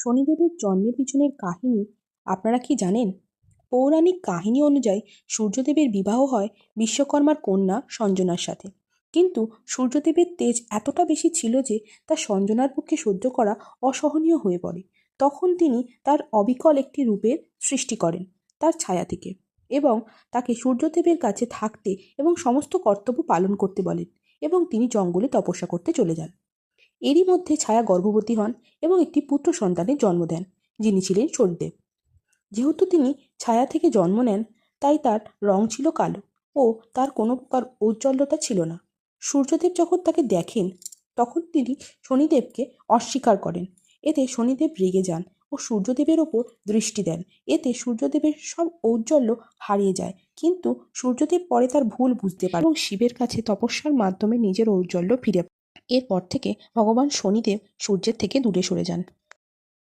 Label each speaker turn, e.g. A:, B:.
A: শনিদেবের জন্মের পিছনের কাহিনী আপনারা কি জানেন? পৌরাণিক কাহিনী অনুযায়ী সূর্যদেবের বিবাহ হয় বিশ্বকর্মার কন্যা সঞ্জনার সাথে। কিন্তু সূর্যদেবের তেজ এতটা বেশি ছিল যে তা সঞ্জনার পক্ষে সহ্য করা অসহনীয় হয়ে পড়ে। তখন তিনি তার অবিকল একটি রূপের সৃষ্টি করেন তার ছায়া থেকে এবং তাকে সূর্যদেবের কাছে থাকতে এবং সমস্ত কর্তব্য পালন করতে বলেন এবং তিনি জঙ্গলে তপস্যা করতে চলে যান। এরই মধ্যে ছায়া গর্ভবতী হন এবং একটি পুত্র সন্তানের জন্ম দেন, যিনি ছিলেন সূর্যদেব যেহেতু তিনি ছায়া থেকে জন্ম নেন, তাই তার রং ছিল কালো ও তার কোনো প্রকার ঔজ্জ্বল্যতা ছিল না। সূর্যদেব যখন তাকে দেখেন, তখন তিনি শনিদেবকে অস্বীকার করেন। এতে শনিদেব রেগে যান ও সূর্যদেবের ওপর দৃষ্টি দেন। এতে সূর্যদেবের সব ঔজ্জ্বল্য হারিয়ে যায়, কিন্তু সূর্যদেব পরে তার ভুল বুঝতে পারে এবং শিবের কাছে তপস্যার মাধ্যমে নিজের ঔজ্জ্বল্য ফিরে এরপর থেকে ভগবান শনিদেব সূর্যের থেকে দূরে সরে যান।